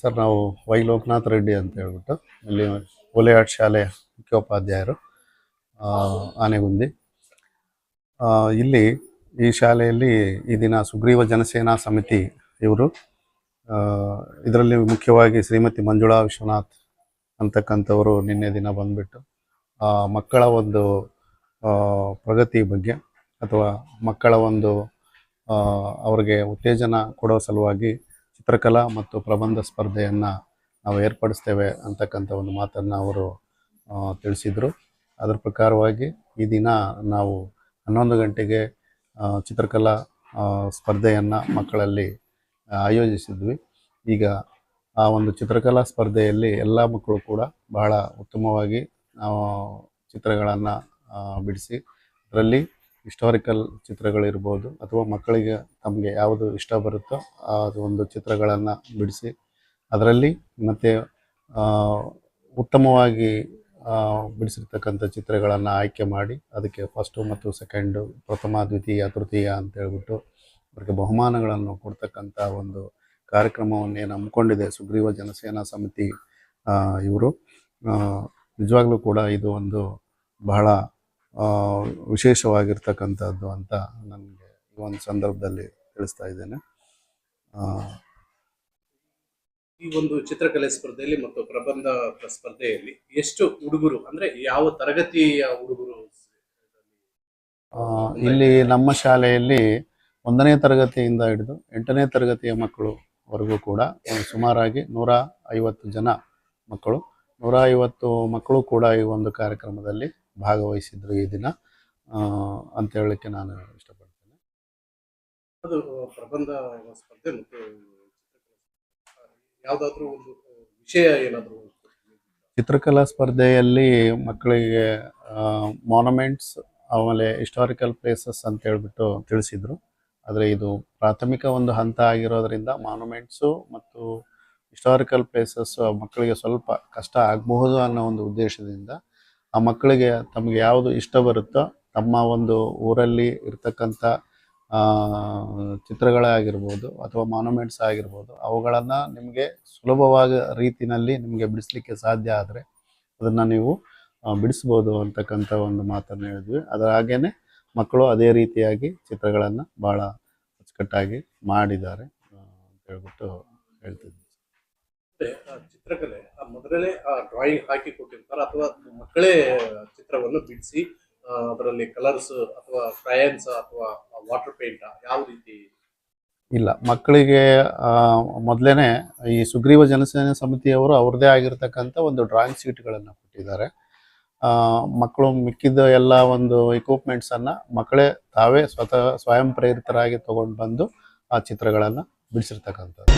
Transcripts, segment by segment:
Sir, ನಾವು Y Lokanath Reddy ಅಂತ ಹೇಳ್ಬಿಟ್ಟು ಇಲ್ಲಿ ಓಲೆಯಾಟ್ ಶಾಲೆ ಮುಖ್ಯೋಪಾಧ್ಯಾಯರು ಆನೆಗುಂದಿ. ಇಲ್ಲಿ ಈ ಶಾಲೆಯಲ್ಲಿ ಈ ದಿನ ಸುಗ್ರೀವ ಜನಸೇನಾ ಸಮಿತಿ ಇವರು ಇದರಲ್ಲಿ ಮುಖ್ಯವಾಗಿ ಶ್ರೀಮತಿ ಮಂಜುಳಾ ವಿಶ್ವನಾಥ್ ಅಂತಕ್ಕಂಥವರು ನಿನ್ನೆ ದಿನ ಬಂದ್ಬಿಟ್ಟು ಮಕ್ಕಳ ಒಂದು ಪ್ರಗತಿ ಬಗ್ಗೆ ಅಥವಾ ಮಕ್ಕಳ ಒಂದು ಅವರಿಗೆ ಉತ್ತೇಜನ ಕೊಡೋ ಸಲುವಾಗಿ ಚಿತ್ರಕಲಾ ಮತ್ತು ಪ್ರಬಂಧ ಸ್ಪರ್ಧೆಯನ್ನು ನಾವು ಏರ್ಪಡಿಸ್ತೇವೆ ಅಂತಕ್ಕಂಥ ಒಂದು ಮಾತನ್ನು ಅವರು ತಿಳಿಸಿದರು. ಅದರ ಪ್ರಕಾರವಾಗಿ ಈ ದಿನ ನಾವು ಹನ್ನೊಂದು ಗಂಟೆಗೆ ಚಿತ್ರಕಲಾ ಸ್ಪರ್ಧೆಯನ್ನು ಮಕ್ಕಳಲ್ಲಿ ಆಯೋಜಿಸಿದ್ವಿ. ಈಗ ಆ ಒಂದು ಚಿತ್ರಕಲಾ ಸ್ಪರ್ಧೆಯಲ್ಲಿ ಎಲ್ಲ ಮಕ್ಕಳು ಕೂಡ ಬಹಳ ಉತ್ತಮವಾಗಿ ಚಿತ್ರಗಳನ್ನು ಬಿಡಿಸಿ, ಅದರಲ್ಲಿ ಹಿಸ್ಟಾರಿಕಲ್ ಚಿತ್ರಗಳಿರ್ಬೋದು ಅಥವಾ ಮಕ್ಕಳಿಗೆ ತಮಗೆ ಯಾವುದು ಇಷ್ಟ ಬರುತ್ತೋ ಆ ಒಂದು ಚಿತ್ರಗಳನ್ನು ಬಿಡಿಸಿ ಅದರಲ್ಲಿ ಮತ್ತು ಉತ್ತಮವಾಗಿ ಬಿಡಿಸಿರ್ತಕ್ಕಂಥ ಚಿತ್ರಗಳನ್ನು ಆಯ್ಕೆ ಮಾಡಿ ಅದಕ್ಕೆ ಫಸ್ಟು ಮತ್ತು ಸೆಕೆಂಡು ಪ್ರಥಮ, ದ್ವಿತೀಯ, ತೃತೀಯ ಅಂತ ಹೇಳ್ಬಿಟ್ಟು ಅವರಿಗೆ ಬಹುಮಾನಗಳನ್ನು ಕೊಡ್ತಕ್ಕಂಥ ಒಂದು ಕಾರ್ಯಕ್ರಮವನ್ನು ಏನು ಹಮ್ಮಿಕೊಂಡಿದೆ ಸುಗ್ರೀವ ಜನಸೇನಾ ಸಮಿತಿ ಇವರು. ನಿಜವಾಗ್ಲೂ ಕೂಡ ಇದು ಒಂದು ಬಹಳ ವಿಶೇಷವಾಗಿರ್ತಕ್ಕಂಥದ್ದು ಅಂತ ನನಗೆ ಈ ಒಂದು ಸಂದರ್ಭದಲ್ಲಿ ತಿಳಿಸ್ತಾ ಇದ್ದೇನೆ. ಆ, ಈ ಒಂದು ಚಿತ್ರಕಲೆ ಸ್ಪರ್ಧೆಯಲ್ಲಿ ಮತ್ತು ಪ್ರಬಂಧ ಸ್ಪರ್ಧೆಯಲ್ಲಿ ಎಷ್ಟು ಹುಡುಗರು ಅಂದ್ರೆ ಯಾವ ತರಗತಿಯ ಹುಡುಗರು ಇಲ್ಲಿ ನಮ್ಮ ಶಾಲೆಯಲ್ಲಿ ಒಂದನೇ ತರಗತಿಯಿಂದ ಹಿಡಿದು ಎಂಟನೇ ತರಗತಿಯ ಮಕ್ಕಳುವರೆಗೂ ಕೂಡ ಒಂದು ಸುಮಾರಾಗಿ ನೂರ ಐವತ್ತು ಜನ ಮಕ್ಕಳು. ನೂರ ಐವತ್ತು ಮಕ್ಕಳು ಕೂಡ ಈ ಒಂದು ಕಾರ್ಯಕ್ರಮದಲ್ಲಿ ಭಾಗವಹಿಸಿದ್ರು ಈ ದಿನ. ಅಂತ ಹೇಳಕ್ಕೆ ನಾನು ಇಷ್ಟಪಡ್ತೇನೆ. ಅದು ಪ್ರಬಂಧ ಸ್ಪರ್ಧೆ ಮತ್ತು ಯಾವ್ದಾದ್ರು ಒಂದು ವಿಷಯ ಏನಾದರೂ ಚಿತ್ರಕಲಾ ಸ್ಪರ್ಧೆಯಲ್ಲಿ ಮಕ್ಕಳಿಗೆ ಮಾನುಮೆಂಟ್ಸ್ ಆಮೇಲೆ ಹಿಸ್ಟಾರಿಕಲ್ ಪ್ಲೇಸಸ್ ಅಂತ ಹೇಳ್ಬಿಟ್ಟು ತಿಳಿಸಿದ್ರು. ಆದರೆ ಇದು ಪ್ರಾಥಮಿಕ ಒಂದು ಹಂತ ಆಗಿರೋದ್ರಿಂದ ಮಾನುಮೆಂಟ್ಸು ಮತ್ತು ಹಿಸ್ಟಾರಿಕಲ್ ಪ್ಲೇಸಸ್ ಮಕ್ಕಳಿಗೆ ಸ್ವಲ್ಪ ಕಷ್ಟ ಆಗಬಹುದು ಅನ್ನೋ ಒಂದು ಉದ್ದೇಶದಿಂದ ಆ ಮಕ್ಕಳಿಗೆ ತಮಗೆ ಯಾವುದು ಇಷ್ಟ ಬರುತ್ತೋ ತಮ್ಮ ಒಂದು ಊರಲ್ಲಿ ಇರ್ತಕ್ಕಂಥ ಚಿತ್ರಗಳೇ ಆಗಿರ್ಬೋದು ಅಥವಾ ಮಾನುಮೆಂಟ್ಸ್ ಆಗಿರ್ಬೋದು ಅವುಗಳನ್ನು ನಿಮಗೆ ಸುಲಭವಾದ ರೀತಿಯಲ್ಲಿ ನಿಮಗೆ ಬಿಡಿಸ್ಲಿಕ್ಕೆ ಸಾಧ್ಯ ಆದರೆ ಅದನ್ನು ನೀವು ಬಿಡಿಸ್ಬೋದು ಅಂತಕ್ಕಂಥ ಒಂದು ಮಾತನ್ನು ಹೇಳಿದ್ವಿ. ಅದರ ಹಾಗೇನೆ ಮಕ್ಕಳು ಅದೇ ರೀತಿಯಾಗಿ ಚಿತ್ರಗಳನ್ನು ಭಾಳ ಅಚ್ಚುಕಟ್ಟಾಗಿ ಮಾಡಿದ್ದಾರೆ ಅಂತ ಹೇಳ್ಬಿಟ್ಟು ಹೇಳ್ತಿದ್ವಿ. ಚಿತ್ರಕಲೆ, ಆ ಮೊದಲೇ ಆ ಡ್ರಾಯಿಂಗ್ ಹಾಕಿ ಕೊಟ್ಟಿರ್ತಾರೆ ಅಥವಾ ಮಕ್ಕಳೇ ಚಿತ್ರವನ್ನು ಬಿಡಿಸಿ ಅದರಲ್ಲಿ ಕಲರ್ಸ್ ಅಥವಾ ಕ್ರಯನ್ಸ್ ಅಥವಾ ವಾಟರ್ ಪೇಂಟ್ ಯಾವ ರೀತಿ? ಇಲ್ಲ, ಮಕ್ಕಳಿಗೆ ಮೊದಲೇ ಈ ಸುಗ್ರೀವ ಜನಸೇನೆ ಸಮಿತಿಯವರು ಅವ್ರದ್ದೇ ಆಗಿರ್ತಕ್ಕಂಥ ಒಂದು ಡ್ರಾಯಿಂಗ್ ಶೀಟ್ಗಳನ್ನು ಕೊಟ್ಟಿದ್ದಾರೆ. ಮಕ್ಕಳು ಮಿಕ್ಕಿದ ಎಲ್ಲ ಒಂದು ಇಕ್ವಿಪ್ಮೆಂಟ್ಸನ್ನು ಮಕ್ಕಳೇ ತಾವೇ ಸ್ವತಃ ಸ್ವಯಂ ಪ್ರೇರಿತರಾಗಿ ತಗೊಂಡು ಬಂದು ಆ ಚಿತ್ರಗಳನ್ನು ಬಿಡಿಸಿರ್ತಕ್ಕಂಥದ್ದು.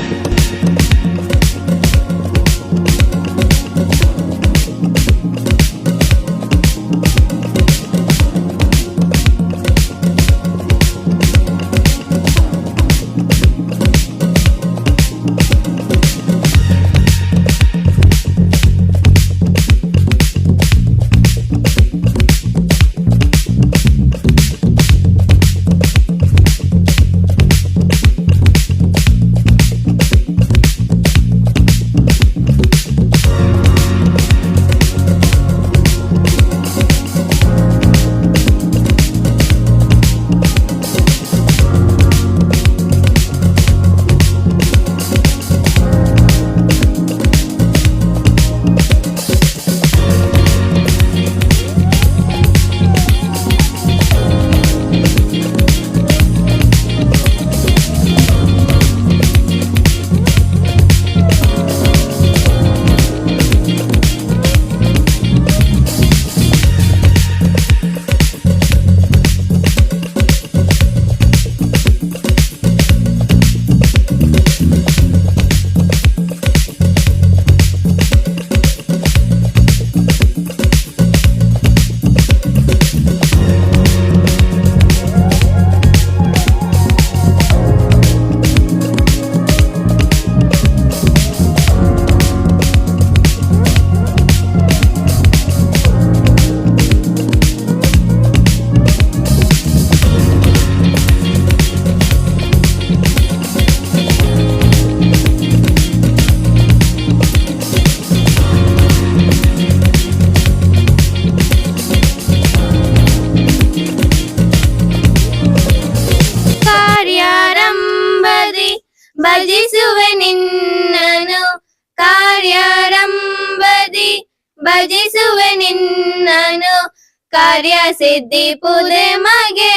ಕಾರ್ಯ ಸಿದ್ಧಿ ಪುದೆಮಗೆ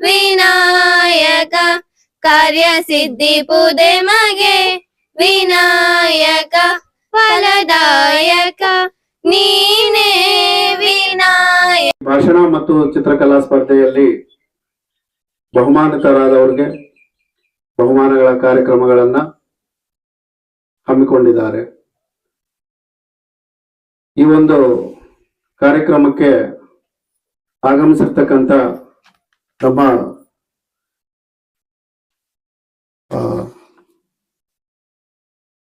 ವಿನಾಯಕ ಕಾರ್ಯ ಸಿದ್ಧಿ ಪುದೆಮಗೆ ವಿನಾಯಕ ಫಲದಾಯಕ. ನೀನೇ ವಿನಾಯಕ. ಭಾಷಣ ಮತ್ತು ಚಿತ್ರಕಲಾ ಸ್ಪರ್ಧೆಯಲ್ಲಿ ಬಹುಮಾನಿತರಾದವರಿಗೆ ಬಹುಮಾನಗಳ ಕಾರ್ಯಕ್ರಮಗಳನ್ನ ಹಮ್ಮಿಕೊಂಡಿದ್ದಾರೆ. ಈ ಒಂದು ಕಾರ್ಯಕ್ರಮಕ್ಕೆ ಆಗಮಿಸಿರ್ತಕ್ಕಂಥ ನಮ್ಮ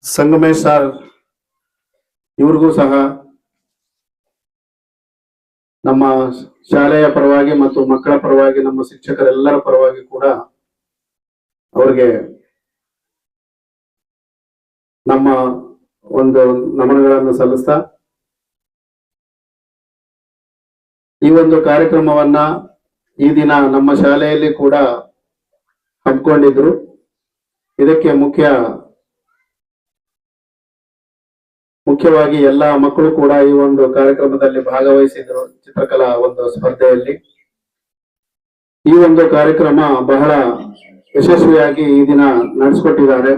ಸಂಗಮೇಶ್ ಸರ್ ಇವ್ರಿಗೂ ಸಹ ನಮ್ಮ ಶಾಲೆಯ ಪರವಾಗಿ ಮತ್ತು ಮಕ್ಕಳ ಪರವಾಗಿ, ನಮ್ಮ ಶಿಕ್ಷಕರೆಲ್ಲರ ಪರವಾಗಿ ಕೂಡ ಅವ್ರಿಗೆ ನಮ್ಮ ಒಂದು ನಮನಗಳನ್ನು ಸಲ್ಲಿಸ್ತಾ ಈ ಒಂದು ಕಾರ್ಯಕ್ರಮವನ್ನ ಈ ದಿನ ನಮ್ಮ ಶಾಲೆಯಲ್ಲಿ ಕೂಡ ಹಮ್ಮಿಕೊಂಡಿದ್ರು. ಇದಕ್ಕೆ ಮುಖ್ಯ ಮುಖ್ಯವಾಗಿ ಎಲ್ಲಾ ಮಕ್ಕಳು ಕೂಡ ಈ ಒಂದು ಕಾರ್ಯಕ್ರಮದಲ್ಲಿ ಭಾಗವಹಿಸಿದ್ರು ಚಿತ್ರಕಲಾ ಒಂದು ಸ್ಪರ್ಧೆಯಲ್ಲಿ. ಈ ಒಂದು ಕಾರ್ಯಕ್ರಮ ಬಹಳ ಯಶಸ್ವಿಯಾಗಿ ಈ ದಿನ ನಡೆಸ್ಕೊಟ್ಟಿದ್ದಾರೆ.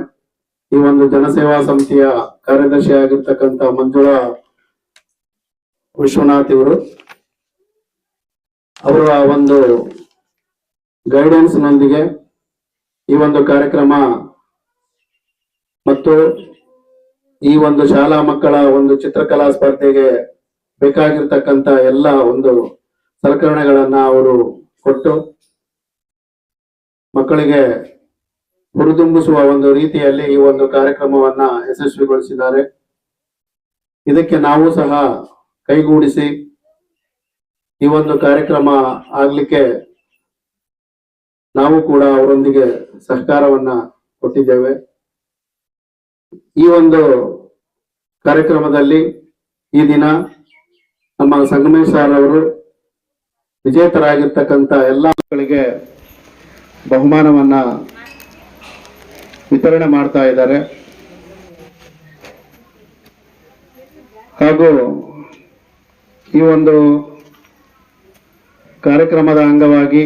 ಈ ಒಂದು ಜನಸೇವಾ ಸಮಿತಿಯ ಕಾರ್ಯದರ್ಶಿ ಆಗಿರ್ತಕ್ಕಂಥ ಮಂಜುಳಾ ವಿಶ್ವನಾಥ್ ಇವರು. ಅವರ ಒಂದು ಗೈಡೆನ್ಸ್ ನೊಂದಿಗೆ ಈ ಒಂದು ಕಾರ್ಯಕ್ರಮ ಮತ್ತು ಈ ಒಂದು ಶಾಲಾ ಮಕ್ಕಳ ಒಂದು ಚಿತ್ರಕಲಾ ಸ್ಪರ್ಧೆಗೆ ಬೇಕಾಗಿರ್ತಕ್ಕಂತ ಎಲ್ಲ ಒಂದು ಸಲಕರಣೆಗಳನ್ನ ಅವರು ಕೊಟ್ಟು ಮಕ್ಕಳಿಗೆ ಹುರಿದುಂಬಿಸುವ ಒಂದು ರೀತಿಯಲ್ಲಿ ಈ ಒಂದು ಕಾರ್ಯಕ್ರಮವನ್ನ ಯಶಸ್ವಿಗೊಳಿಸಿದ್ದಾರೆ. ಇದಕ್ಕೆ ನಾವು ಸಹ ಕೈಗೂಡಿಸಿ ಈ ಒಂದು ಕಾರ್ಯಕ್ರಮ ಆಗ್ಲಿಕ್ಕೆ ನಾವು ಕೂಡ ಅವರೊಂದಿಗೆ ಸಹಕಾರವನ್ನ ಕೊಟ್ಟಿದ್ದೇವೆ. ಈ ಒಂದು ಕಾರ್ಯಕ್ರಮದಲ್ಲಿ ಈ ದಿನ ನಮ್ಮ ಸಂಗಮೇಶ್ ಸರ್ ಅವರು ವಿಜೇತರಾಗಿರ್ತಕ್ಕಂಥ ಎಲ್ಲ ಮಕ್ಕಳಿಗೆ ಬಹುಮಾನವನ್ನ ವಿತರಣೆ ಮಾಡ್ತಾ ಇದ್ದಾರೆ. ಹಾಗೂ ಈ ಒಂದು ಕಾರ್ಯಕ್ರಮದ ಅಂಗವಾಗಿ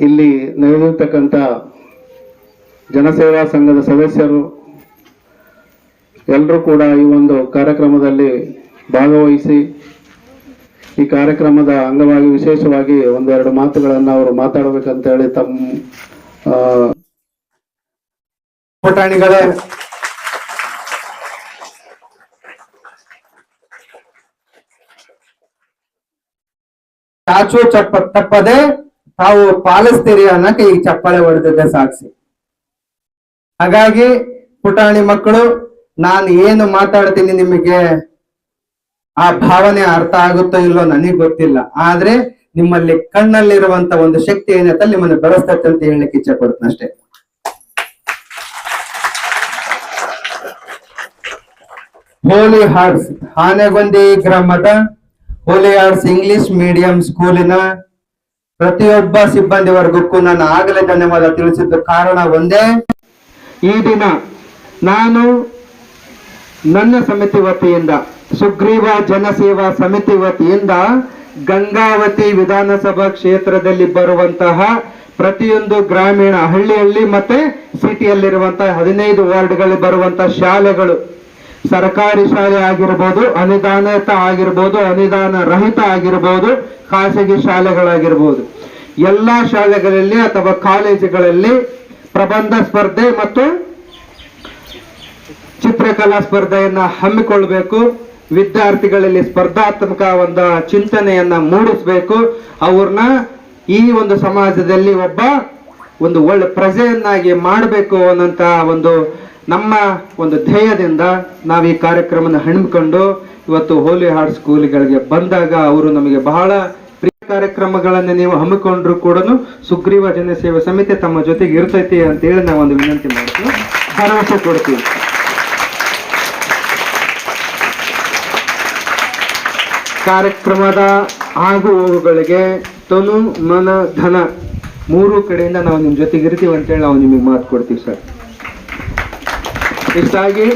ಇಲ್ಲಿ ನೆರೆದಿರ್ತಕ್ಕಂಥ ಜನಸೇವಾ ಸಂಘದ ಸದಸ್ಯರು ಎಲ್ಲರೂ ಕೂಡ ಈ ಒಂದು ಕಾರ್ಯಕ್ರಮದಲ್ಲಿ ಭಾಗವಹಿಸಿ ಈ ಕಾರ್ಯಕ್ರಮದ ಅಂಗವಾಗಿ ವಿಶೇಷವಾಗಿ ಒಂದೆರಡು ಮಾತುಗಳನ್ನು ಅವರು ಮಾತಾಡಬೇಕಂತ ಹೇಳಿ ತಮ್ಮ ಪುಟಾಣಿಗಳೇ ಚಾಚು ಚಪ್ಪ ತಪ್ಪದೆ ತಾವು ಪಾಲಿಸ್ತೀರಿ ಅನ್ನಕ್ಕೆ ಈ ಚಪ್ಪಾಳೆ ಹೊಡೆದಿದ್ದೆ ಸಾಕ್ಷಿ ಹಾಗಾಗಿ ಪುಟಾಣಿ ಮಕ್ಕಳು, ನಾನು ಏನು ಮಾತಾಡ್ತೀನಿ ನಿಮಗೆ? ಆ ಭಾವನೆ ಅರ್ಥ ಆಗುತ್ತೋ ಇಲ್ಲೋ ನನಗೆ ಗೊತ್ತಿಲ್ಲ. ಆದ್ರೆ ನಿಮ್ಮಲ್ಲಿ ಕಣ್ಣಲ್ಲಿರುವಂತ ಒಂದು ಶಕ್ತಿ ಏನಂತ ನಿಮ್ಮನ್ನು ಬೆಳೆಸ್ತೈತೆ ಅಂತ ಹೇಳಲಿಕ್ಕೆ ಇಚ್ಛೆ ಪಡ್ತೀನಿ ಅಷ್ಟೇ. ಹೋಲಿ ಹಾರ್ಟ್ಸ್ ಆನೆಗೊಂದಿ ಗ್ರಾಮದ ಹೋಲಿ ಆರ್ಟ್ಸ್ ಇಂಗ್ಲಿಷ್ ಮೀಡಿಯಂ ಸ್ಕೂಲಿನ ಪ್ರತಿಯೊಬ್ಬ ಸಿಬ್ಬಂದಿ ವರ್ಗಕ್ಕೂ ನಾನು ಆಗಲೇ ಧನ್ಯವಾದ ತಿಳಿಸಿದ್ದ ಕಾರಣ ಒಂದೇ. ಈ ದಿನ ನಾನು ನನ್ನ ಸಮಿತಿ ವತಿಯಿಂದ, ಸುಗ್ರೀವ ಜನಸೇವಾ ಸಮಿತಿ ವತಿಯಿಂದ ಗಂಗಾವತಿ ವಿಧಾನಸಭಾ ಕ್ಷೇತ್ರದಲ್ಲಿ ಬರುವಂತಹ ಪ್ರತಿಯೊಂದು ಗ್ರಾಮೀಣ ಹಳ್ಳಿಯಲ್ಲಿ ಮತ್ತೆ ಸಿಟಿಯಲ್ಲಿರುವಂತಹ ಹದಿನೈದು ವಾರ್ಡ್ಗಳಲ್ಲಿ ಬರುವಂತಹ ಶಾಲೆಗಳು ಸರ್ಕಾರಿ ಶಾಲೆ ಆಗಿರ್ಬೋದು ಅನುದಾನಿತ ಆಗಿರ್ಬೋದು, ಅನುದಾನ ರಹಿತ ಆಗಿರ್ಬೋದು, ಖಾಸಗಿ ಶಾಲೆಗಳಾಗಿರ್ಬೋದು. ಎಲ್ಲ ಶಾಲೆಗಳಲ್ಲಿ ಅಥವಾ ಕಾಲೇಜುಗಳಲ್ಲಿ ಪ್ರಬಂಧ ಸ್ಪರ್ಧೆ ಮತ್ತು ಚಿತ್ರಕಲಾ ಸ್ಪರ್ಧೆಯನ್ನ ಹಮ್ಮಿಕೊಳ್ಬೇಕು. ವಿದ್ಯಾರ್ಥಿಗಳಲ್ಲಿ ಸ್ಪರ್ಧಾತ್ಮಕ ಒಂದು ಚಿಂತನೆಯನ್ನ ಮೂಡಿಸ್ಬೇಕು. ಅವ್ರನ್ನ ಈ ಒಂದು ಸಮಾಜದಲ್ಲಿ ಒಬ್ಬ ಒಂದು ಒಳ್ಳೆ ಪ್ರಜೆಯನ್ನಾಗಿ ಮಾಡಬೇಕು ಅನ್ನೋಂತಹ ಒಂದು ನಮ್ಮ ಒಂದು ಧ್ಯೇಯದಿಂದ ನಾವು ಈ ಕಾರ್ಯಕ್ರಮನ ಹಮ್ಮಿಕೊಂಡು ಇವತ್ತು ಹೋಲಿ ಹಾರ್ಟ್ ಸ್ಕೂಲ್ಗಳಿಗೆ ಬಂದಾಗ ಅವರು ನಮಗೆ ಬಹಳ ಪ್ರಿಯ ಕಾರ್ಯಕ್ರಮಗಳನ್ನು ನೀವು ಹಮ್ಮಿಕೊಂಡ್ರು ಕೂಡ ಸುಗ್ರೀವ ಜನಸೇವೆ ಸಮಿತಿ ತಮ್ಮ ಜೊತೆಗೆ ಇರ್ತೈತಿ ಅಂತೇಳಿ ನಾವು ಒಂದು ವಿನಂತಿ ಮಾಡ್ತೀವಿ. ಭರವಸೆ ಕೊಡ್ತೀವಿ. ಕಾರ್ಯಕ್ರಮದ ಆಗು ಹೋಗುಗಳಿಗೆ ತನು, ಮನ, ಧನ ಮೂರು ಕಡೆಯಿಂದ ನಾವು ನಿಮ್ಮ ಜೊತೆಗೆ ಇರ್ತೀವಿ ಅಂತೇಳಿ ನಾವು ನಿಮಗೆ ಮಾತು ಕೊಡ್ತೀವಿ ಸರ್. ಇಷ್ಟಾಗಿ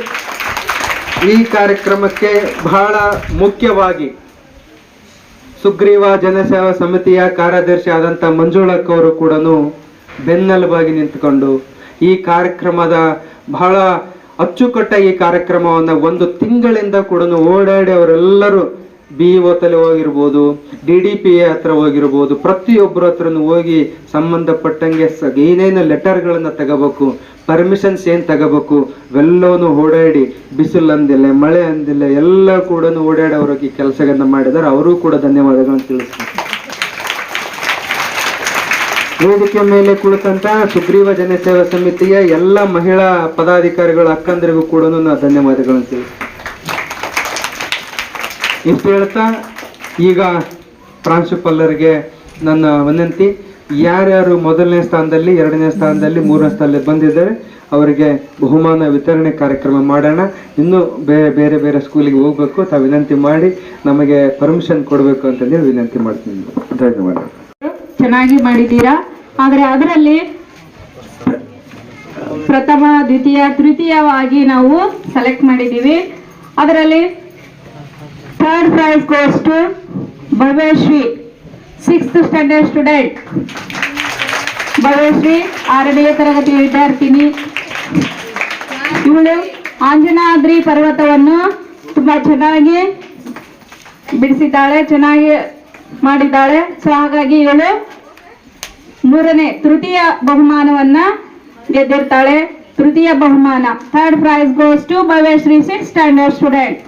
ಈ ಕಾರ್ಯಕ್ರಮಕ್ಕೆ ಬಹಳ ಮುಖ್ಯವಾಗಿ ಸುಗ್ರೀವ ಜನಸೇವಾ ಸಮಿತಿಯ ಕಾರ್ಯದರ್ಶಿ ಆದಂಥ ಮಂಜುಳಕ್ಕ ಅವರು ಕೂಡ ಬೆನ್ನೆಲುಬಾಗಿ ನಿಂತುಕೊಂಡು ಈ ಕಾರ್ಯಕ್ರಮದ ಬಹಳ ಅಚ್ಚುಕಟ್ಟ ಈ ಕಾರ್ಯಕ್ರಮವನ್ನು ಒಂದು ತಿಂಗಳಿಂದ ಕೂಡ ಓಡಾಡಿ ಅವರೆಲ್ಲರೂ ಬಿ ತಲೆ ಹೋಗಿರ್ಬೋದು, ಡಿ ಡಿ ಪಿ ಎ ಹತ್ರ ಹೋಗಿರ್ಬೋದು, ಪ್ರತಿಯೊಬ್ಬರ ಹತ್ರನೂ ಹೋಗಿ ಸಂಬಂಧಪಟ್ಟಂಗೆ ಸ ಏನೇನು ಲೆಟರ್ಗಳನ್ನು ತಗೋಬೇಕು ಪರ್ಮಿಷನ್ಸ್ ಏನು ತಗೋಬೇಕು ಇವೆಲ್ಲವನ್ನು ಓಡಾಡಿ, ಬಿಸಿಲು ಅಂದಿಲ್ಲ, ಮಳೆ ಅಂದಿಲ್ಲ, ಎಲ್ಲ ಕೂಡ ಓಡಾಡಿ ಅವ್ರಿಗೆ ಕೆಲಸಗಳನ್ನ ಮಾಡಿದ್ದಾರೆ ಅವರೂ ಕೂಡ ಧನ್ಯವಾದಗಳನ್ನು ತಿಳಿಸ್ತಾರೆ ವೇದಿಕೆ ಮೇಲೆ ಕುಳಿತಂತ ಸುಗ್ರೀವ ಜನಸೇವಾ ಸಮಿತಿಯ ಎಲ್ಲ ಮಹಿಳಾ ಪದಾಧಿಕಾರಿಗಳ ಅಕ್ಕಂದರಿಗೂ ಕೂಡ ನಾನು ಧನ್ಯವಾದಗಳನ್ನು ತಿಳಿಸ್ತೀನಿ. ಇಷ್ಟು ಹೇಳ್ತಾ ಈಗ ಪ್ರಾಂಶುಪಾಲರಿಗೆ ನನ್ನ ವಿನಂತಿ, ಯಾರ್ಯಾರು ಮೊದಲನೇ ಸ್ಥಾನದಲ್ಲಿ, ಎರಡನೇ ಸ್ಥಾನದಲ್ಲಿ, ಮೂರನೇ ಸ್ಥಾನದಲ್ಲಿ ಬಂದಿದ್ದಾರೆ, ಅವರಿಗೆ ಬಹುಮಾನ ವಿತರಣೆ ಕಾರ್ಯಕ್ರಮ ಮಾಡೋಣ. ಇನ್ನೂ ಬೇರೆ ಬೇರೆ ಬೇರೆ ಸ್ಕೂಲಿಗೆ ಹೋಗ್ಬೇಕು, ತಾವು ವಿನಂತಿ ಮಾಡಿ, ನಮಗೆ ಪರ್ಮಿಷನ್ ಕೊಡಬೇಕು ಅಂತಂದೇಳಿ ವಿನಂತಿ ಮಾಡ್ತೀನಿ. ಧನ್ಯವಾದ. ಚೆನ್ನಾಗಿ ಮಾಡಿದ್ದೀರಾ? ಆದರೆ ಅದರಲ್ಲಿ ಪ್ರಥಮ, ದ್ವಿತೀಯ, ತೃತೀಯವಾಗಿ ನಾವು ಸೆಲೆಕ್ಟ್ ಮಾಡಿದ್ದೀವಿ. ಅದರಲ್ಲಿ third prize goes to Bhavyashree sixth standard student Bhavyashree ಆರನೇ ತರಗತಿ ವಿದ್ಯಾರ್ಥಿನಿ. ಇವಳು ಆಂಜನಾದ್ರಿ ಪರ್ವತವನ್ನು ತುಂಬ ಚೆನ್ನಾಗಿ ಬಿಡಿಸಿದ್ದಾಳೆ, ಚೆನ್ನಾಗಿ ಮಾಡಿದ್ದಾಳೆ. ಸೊ ಹಾಗಾಗಿ ಇವಳು ಮೂರನೇ ತೃತೀಯ ಬಹುಮಾನವನ್ನ ಗೆದ್ದಿರ್ತಾಳೆ. ತೃತೀಯ ಬಹುಮಾನ. Third prize goes to Bhavyashree six standard student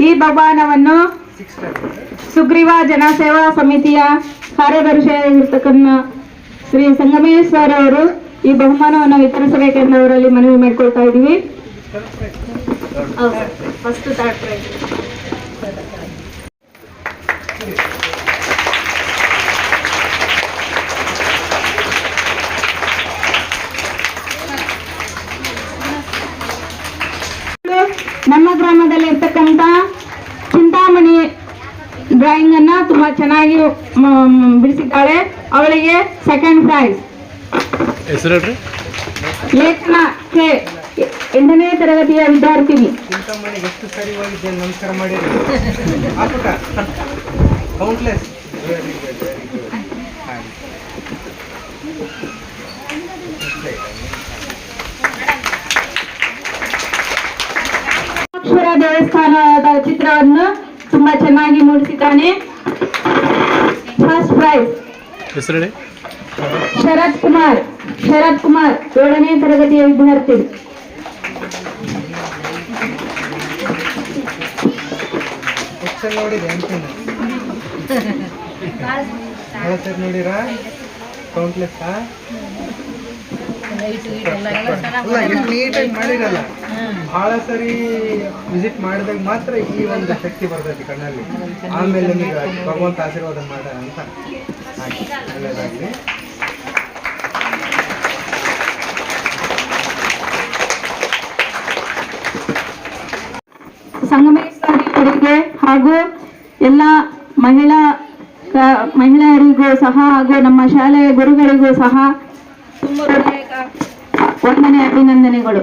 ಈ ಬಹುಮಾನವನ್ನು ಸುಗ್ರೀವ ಜನಸೇವಾ ಸಮಿತಿಯ ಕಾರ್ಯದರ್ಶಿಯಾಗಿರ್ತಕ್ಕಂಥ ಶ್ರೀ ಸಂಗಮೇಶ್ವರ ಅವರು ಈ ಬಹುಮಾನವನ್ನು ವಿತರಿಸಬೇಕೆಂದು ಅವರಲ್ಲಿ ಮನವಿ ಮಾಡಿಕೊಳ್ತಾ ಇದ್ದೀವಿ. ಫಸ್ಟ್ ಥರ್ಡ್ ಪ್ರೈಸ್ ನಮ್ಮ ಗ್ರಾಮದಲ್ಲಿ ಇರ್ತಕ್ಕಂಥ ಚಿಂತಾಮಣಿ ಡ್ರಾಯಿಂಗ್ ಅನ್ನ ತುಂಬಾ ಚೆನ್ನಾಗಿ ಬಿಡಿಸಿದ್ದಾಳೆ. ಅವಳಿಗೆ ಸೆಕೆಂಡ್ ಪ್ರೈಸ್ ಲೇಖನ ಕೆ ಎಂಟನೇ ತರಗತಿಯ ವಿದ್ಯಾರ್ಥಿನಿ. ಎಷ್ಟು ಸರಿ ನಮಸ್ಕಾರ ಕೌಂಟ್ಲೆಸ್ ದೇವಸ್ಥಾನದ ಚಿತ್ರವನ್ನು ತುಂಬಾ ಚೆನ್ನಾಗಿ ಮೂಡಿಸಿದ್ದಾನೆ. ಪ್ರೈಸ್ ಹೆಸರು ಶರತ್ ಕುಮಾರ್. ಶರತ್ ಕುಮಾರ್. ಏಳನೇ ತರಗತಿಯ ವಿದ್ಯಾರ್ಥಿ. ನೋಡಿರಾ? ಕೌಂಟ್ಲೆಸ್ ನೀಟಾಗಿ ಮಾಡಿರಲ್ಲ. ಬಹಳ ಸರಿ ವಿಸಿಟ್ ಮಾಡಿದಾಗ ಮಾತ್ರ ಈ ಒಂದು ಶಕ್ತಿ ಬರ್ತೈತಿ ಕಣ್ಣಲ್ಲಿ. ಆಮೇಲೆ ನಿಮಗೆ ಭಗವಂತ ಆಶೀರ್ವಾದ ಮಾಡ ಅಂತ ಒಳ್ಳೆಯದಾಗಲಿ ಸಂಗಮೇಶ್ವರಿಗೆ ಹಾಗೂ ಎಲ್ಲ ಮಹಿಳಾ ಮಹಿಳೆಯರಿಗೂ ಸಹ ಹಾಗೂ ನಮ್ಮ ಶಾಲೆಯ ಗುರುಗಳಿಗೂ ಸಹ ತುಂಬ ವಂದನೆ ಅಭಿನಂದನೆಗಳು.